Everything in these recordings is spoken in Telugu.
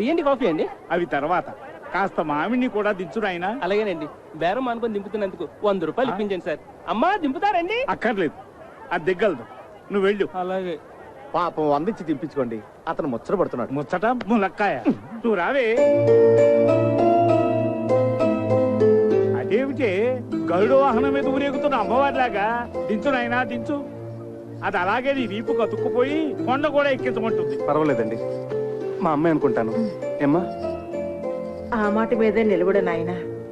టీ కాఫీ అండి? అవి తర్వాత. కాస్త మామిడిని కూడా దించు నాయనా అలాగేనండి. బేరం అనుకొని దింపుతున్నందుకు వంద రూపాయలు ఇప్పించండి సార్. అమ్మా దింపుతారండి? అక్కర్లేదు. అది దిగ్గలదు. నువ్వు వెళ్ళు. అలాగే. పాపం వందించి తినిపించుకోండి అతను ముచ్చట పడుతున్నాడు. ముచ్చట ములక్కాయ. నువ్వు రావే. అదేమిటే? గరుడు వాహనం మీద ఊరేగుతున్న అమ్మవారిలాగా. దించు నాయనా దించు. అది అలాగే నీ వీపు కతుక్కుపోయి కొండ కూడా ఎక్కించమంటుంది. పర్వాలేదండి. మా అమ్మాయి అనుకుంటాను. ఏమ్మా? ఆ మాట మీదే నిలబడు నాయన.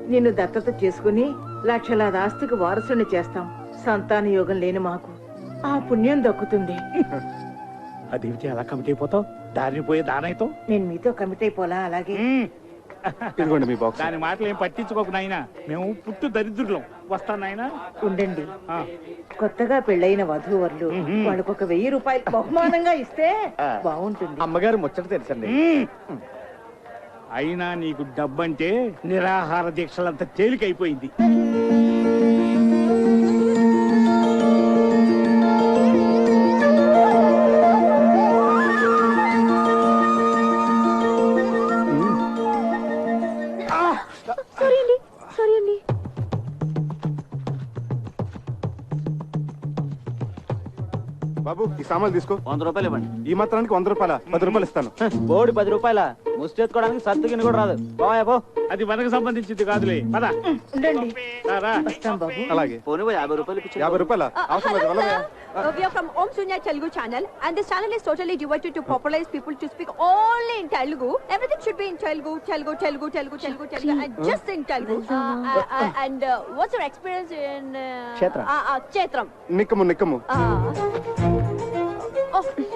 నిన్ను దత్తత చేసుకుని లక్షలాది ఆస్తికి వారసుని చేస్తాం. సంతాన యోగం లేని మాకు. ఆ పుణ్యం దక్కుతుంది. అదేమిటి అలా కమిటీ అయిపోతావు? దారిని పోయే దానైతో నేను మీతో కమిట్ అయిపోలా అలాగే. ఇదిగోండి మీ బాక్స్ దాని మాటలు ఏం పట్టించుకోకు నాయనా. మేము పుట్టు దరిద్రులం. వస్తాను నాయనా? ఉండండి. ఆ. కొత్తగా పెళ్ళైన వధూవరులు. వాళ్ళకు ఒక వెయ్యి రూపాయలు బహుమానంగా ఇస్తే బాగుంటుంది. అమ్మగారు ముచ్చట తెలుసండి. అయినా నీకు డబ్బంటే నిరాహార దీక్షలంత తేలికైపోయింది. బాబు ఈ సామాన్లు తీసుకో వంద రూపాయలు ఇవ్వండి ఈ మాత్రానికి వంద రూపాయల పది రూపాయలు ఇస్తాను బోడి పది రూపాయల ముష్టెత్తుకోవడానికి సత్తు గిన్నె కూడా రాదు పోయా పో అది మనకు సంబంధించింది కాదులే పద ఉండండి రారా. వస్తాం బాబు అలాగే పోనీ పోయి యాభై రూపాయలు ఇప్పించు యాభై రూపాయల Uh, అవసరం లేదు hello, వెళ్ళవే. sir. Uh, we are from Om Sunya Telugu channel, and this channel is totally devoted to popularize people to speak only in Telugu. Everything should be in Telugu, Telugu, Telugu, Telugu, Telugu, Telugu, and just in Telugu. Uh, uh, uh, and uh, what's your experience in uh, Kshetra. Uh, uh, Kshetram. నిక్కము నిక్కము Uh, oh,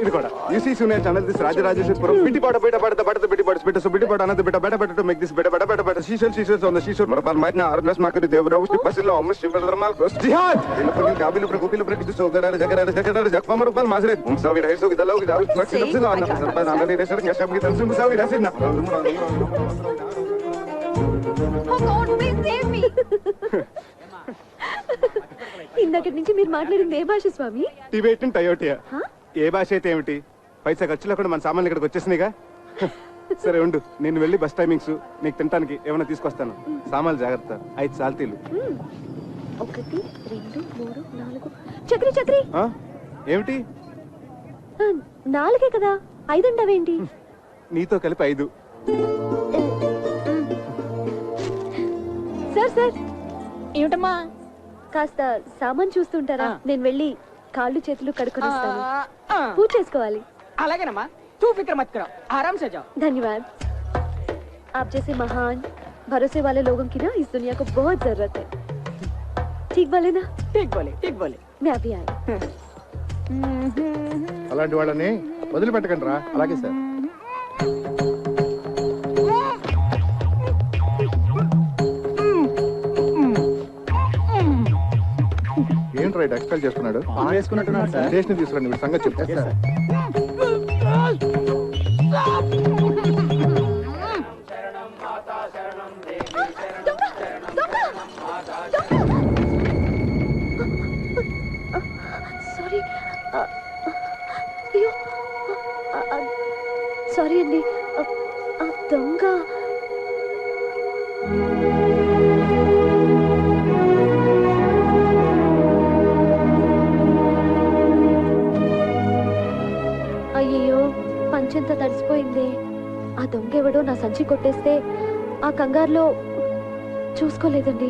ఇది కూడా. యూసీ సూనియర్ ఛానల్ దిస్ రాజరాజేశ్వరపురం బిటి పాట బయట పడత పడత బిటి పడత బిట సో బిటి పాట అన్నది బిట బెట టు మేక్ దిస్ బిట బెట బెట బెట శీషల్ శీషల్ ఆన్ ద శీషల్ మర పర్ మైట్ నా ఆర్గస్ మాకరి దేవరావు శ్రీ అమ్మ కోస్ జిహాద్! కాబిలు ప్ర కోపిలు ప్ర కిసు మాజరే గిదలో గిదావు సర్ప రేసర్ ముసావి oh God, please save me. ఇందాకటి నుంచి మీరు మాట్లాడింది ఏ భాష స్వామి? టిబెట్ టయోటియా. ఏ భాష అయితే ఏమిటి? పైసా ఖర్చు లేకుండా మన సామాన్లు ఇక్కడికి వచ్చేసినాయిగా? సరే ఉండు నేను వెళ్ళి బస్ టైమింగ్స్ నీకు తినడానికి ఏమైనా తీసుకొస్తాను. సామాన్లు జాగ్రత్త ఐదు సాల్తీలు. ఒకటి రెండు మూడు నాలుగు. చక్రి చక్రి ఆ? ఏమిటి? ఆ, నాలుగే కదా ఐదంటావేంటి నీతో కలిపి ఐదు. Sir sir. ఏమిటమ్మా? కాస్త సామాన్ చూస్తుంటారా? నేను వెళ్ళి కాళ్ళు చేతులు కడుక్కొని పూజ చేసుకోవాలి. అలాగేనమ్మా. తూ ఫిక్ర మత్ కరో ఆరామ్ సే జాఓ ధన్యవాద్. ఆప్ जैसे మహాన్ భరోసే వాలే लोगों కి నా ఇస్ దునియా కో బహుత్ జరూరత్ హై. ఠీక్ బోలే నా? ఠీక్ బోలే ఠీక్ బోలే. మే అభీ आई అలాంటి వాళ్ళని వదిలిపెట్టకండి రా. అలాగే సార్. చేస్తున్నాడు వేసుకున్నట్టున్నాడు సార్. స్టేషన్ తీసుకురండి వీడి సంగతి చెప్తా సారీ పంచెంత తడిసిపోయింది. ఆ దొంగ ఎవడో నా సంచి కొట్టేస్తే ఆ కంగారులో చూసుకోలేదండి.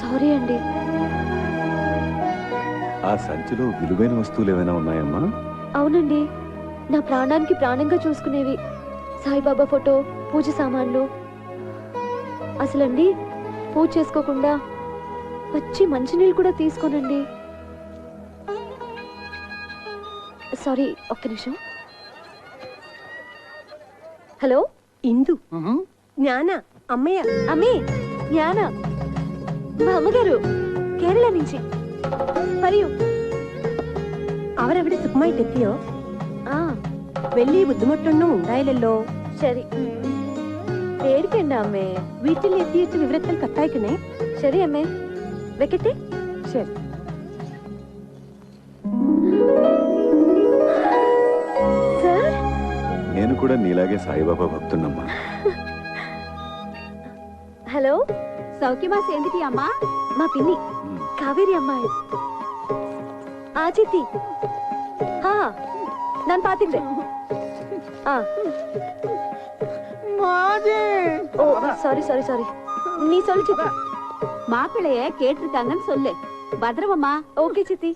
సారీ అండి. ఆ సంచిలో విలువైన వస్తువులు ఏమైనా ఉన్నాయమ్మా? అవునండి. నా ప్రాణానికి ప్రాణంగా చూసుకునేవి. సాయిబాబా ఫోటో పూజ సామాన్లు. అసలండి పూజ చేసుకోకుండా వచ్చి మంచినీళ్ళు కూడా తీసుకోనండి. సారీ ఒక్క నిమిషం. హలో ఇందు జ్ఞాన అమ్మయ్య అమ్మే జ్ఞాన మా అమ్మగారు కేరళ నుంచి మరియు അവരവിടെ സുഖമായിട്ടെത്തിയോ ఆ, വലിയ ബുദ്ധിമുട്ടൊന്നും ഉണ്ടായില്ലല്ലോ సరే പേടിക്കണ്ട അമ്മേ വീട്ടിൽ എത്തിയിട്ട് വിവരത്തിൽ കത്തയക്കണേ ശരി അമ്മേ വെക്കട്ടെ ശരി కూడా నీలాగే సాయిబాబా భక్తున్నమ్మా హలో సౌఖ్యమా సేందిటి అమ్మా మా పిన్ని కావేరి అమ్మాయి ఆ చిత్తి ಹಾ ನಾನ್ ಪಾತಿದ್ದೆ ಆ ஓ சாரி சாரி சாரி நீ சொல்லு சித்தி மாப்பிள்ளைய கேட்டிருக்காங்கன்னு சொல்லு பத்திரமம்மா ఓకే చిత్తి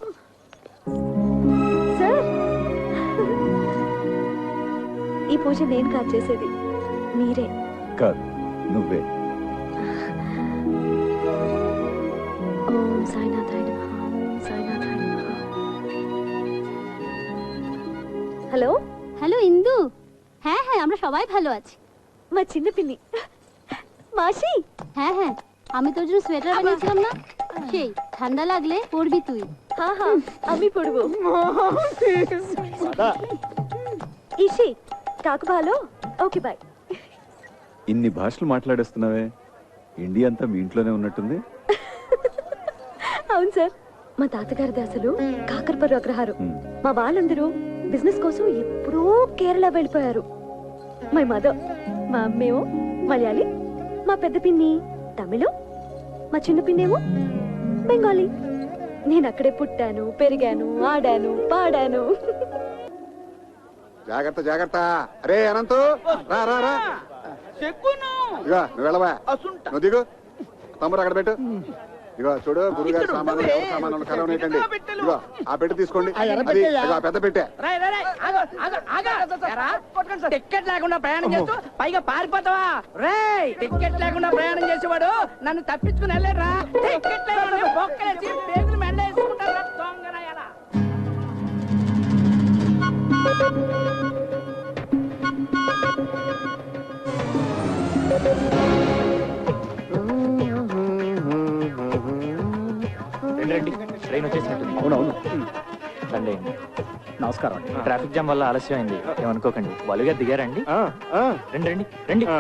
పూజ నేను కాదు చేసేది మీరే కాదు నువ్వే ఓం సాయినాథాయ నమః ఓం సాయినాథాయ నమః হ্যালো হ্যালো ইন্দু হ্যাঁ হ্যাঁ আমরা সবাই ভালো আছি মা চিন্ন পিন্নি মাসি হ্যাঁ হ্যাঁ আমি তোর জন্য সোয়েটার বানিয়েছিলাম না সেই ঠান্ডা লাগলে পরবি তুই হ্যাঁ হ্যাঁ আমি পড়বো ఇషి కాకు భాలో ఓకే బాయ్. ఇన్ని భాషలు మాట్లాడేస్తున్నావే. ఇండియా అంతా మీ ఇంట్లోనే ఉన్నట్టుంది. అవును సార్. మా తాతగారి అసలు కాకరపర్రు అగ్రహారం. మా వాళ్ళందరూ బిజినెస్ కోసం ఎప్పుడో కేరళ వెళ్ళిపోయారు. మై మదర్ మా అమ్మేమో మలయాళి మా పెద్ద పిన్ని తమిళం మా చిన్న పిన్నేమో బెంగాలీ. నేను అక్కడే పుట్టాను పెరిగాను ఆడాను పాడాను. జాగ్రత్త జాగ్రత్త. అరే అనంతు రా రా రా. ఇగో నువ్వు వెళ్ళవా? నువ్వు దిగు. తమ్ముడు అక్కడ పెట్టు. ఇగో చూడు గురుగారి సామాన్లు ఎవరి సామాన్లు కలవ నీకండి ఇగో ఆ పెట్టి తీసుకోండి. అది ఇగో ఆ పెద్ద పెట్టే. టికెట్ లేకుండా ప్రయాణం చేస్తూ పైగా పారిపోతావా? రే టికెట్ లేకుండా ప్రయాణం చేసేవాడు నన్ను తప్పించుకుని వెళ్ళారా టికెట్ లేకుండా బొక్కలేసి పేగులు ట్రైన్ వచ్చేసినట్టుంది అవునవును రండి. నమస్కారం ట్రాఫిక్ జామ్ వల్ల ఆలస్యం అయింది ఏమనుకోకండి. బాలుగా దిగారండి? ఆ, ఆ, రండి రండి రండి. ఆ.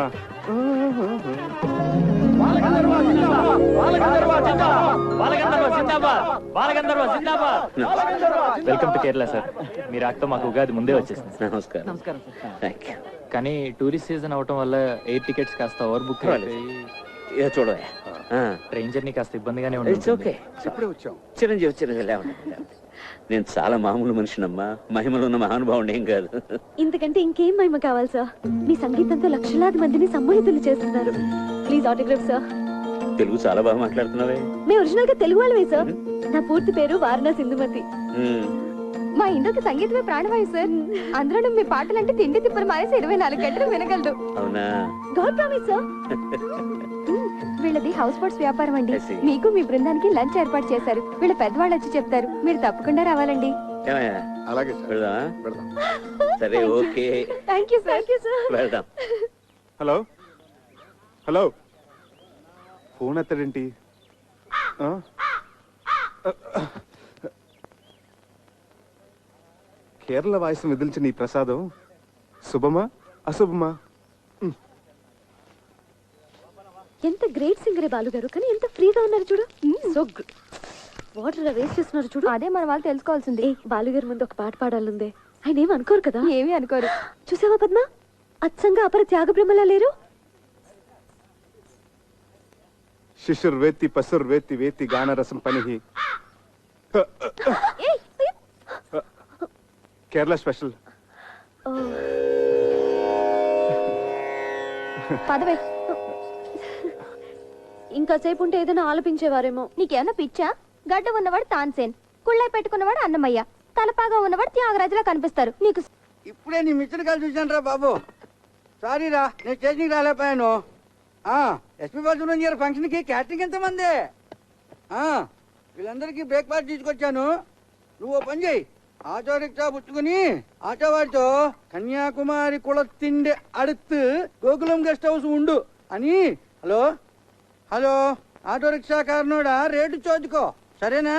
Welcome to Kerala sir. మీ రాకతో మాకు ఉగాది ముందే వచ్చేసింది నమస్కారం. నమస్కారం థ్యాంక్ యూ కానీ టూరిస్ట్ సీజన్ అవటం వల్ల ఎయిర్ టికెట్స్ కాస్త ఓవర్ బుక్ చూడవే. ట్రైన్ జర్నీ కాస్త ఇబ్బందిగానే ఇట్స్ ఓకే ఇప్పుడే వచ్చాం. చిరంజీవి చిరంజీవి లేవండి. నేను చాలా మామూలు మనిషినమ్మా. మహిమలు ఉన్న మహానుభావుడు ఏం కాదు. ఇంతకంటే ఇంకేం మహిమ కావాలి సార్? మీ సంగీతంతో లక్షలాది మందిని సమ్మోహితులు చేస్తున్నారు. Please autograph sir. తెలుగు చాలా బాగా మాట్లాడుతున్నావే. మేము ఒరిజినల్గా తెలుగు వాళ్ళమే సార్. నా పూర్తి పేరు వారణా సింధుమతి. మా ఇందుకు సంగీతమే ప్రాణవాయు సార్. అందులో మీ పాటలంటే తిండి తిప్పలు మానేసి ఇరవై నాలుగు గంటలు వినగలడు అవునా? God promise sir. వీళ్ళది హౌస్ బోట్స్ వ్యాపారం అండి. I see. మీకు మీ బృందానికి లంచ్ ఏర్పాటు చేశారు. వీళ్ళ పెద్దవాళ్ళు వచ్చి చెప్తారు. మీరు తప్పకుండా రావాలండి. ఏమయ్యా? అలాగే సార్. వెళ్దామా? వెళ్దాం. సరే okay. Thank you thank you sir వెళ్దాం. హలో? హలో? ఫోన్ ఎత్తడేంటి? ఆ? కేరళ వాయిస్ విదిల్చిన ఈ ప్రసాదం శుభమా? అశుభమా? ఎంత గ్రేట్ సింగరే బాలు గారు కానీ ఎంత ఫ్రీగా ఉన్నారు చూడు. సో వాటర్ వేస్ట్ చేస్తున్నారు చూడు. అదే మన వాళ్ళు తెలుసుకోవాల్సింది. ఏ బాలు గారి ముందు ఒక పాట పాడాలందే. ఆయన ఏం అనుకోరు కదా? ఏమీ అనుకోరు. చూసావా పద్మ? అచ్చంగా అపర త్యాగ బ్రహ్మలా లేరు? శిశుర్ వేత్తి పసుర్ వేత్తి వేత్తి గానరసం పని కేరళ స్పెషల్. పదవే. ఇంకా సేపు ఉంటే ఏదైనా ఆలపించేవారేమో. నీకేమన్నా పిచ్చా? గడ్డ ఉన్నవాడు తాన్సేన్ కుళ్ళై పెట్టుకున్నవాడు అన్నమయ్య తలపాగా ఉన్నవాడు త్యాగరాజులా కనిపిస్తారు. నీకు ఇప్పుడే నీ మిత్రుడు కలిసి చూశాను రా బాబు. సారీ రా నేను స్టేషన్కి రాలేకపోయాను. ఎస్పీ బాలసుబ్రహ్మణ్యం గారి ఫంక్షన్కి క్యాటరింగ్ ఎంతమంది? ఆ, వీళ్ళందరికీ బ్రేక్ఫాస్ట్ తీసుకొచ్చాను. నువ్వు పని చేయి. ఆటో రిక్షా పుచ్చుకుని ఆటో వాడితో కన్యాకుమారి కుళత్తిండి అడుత్తు గోకులం గెస్ట్ హౌస్ ఉండు అని. హలో హలో ఆటో రిక్షా కారణోడా రేటు చోదుకో సరేనా?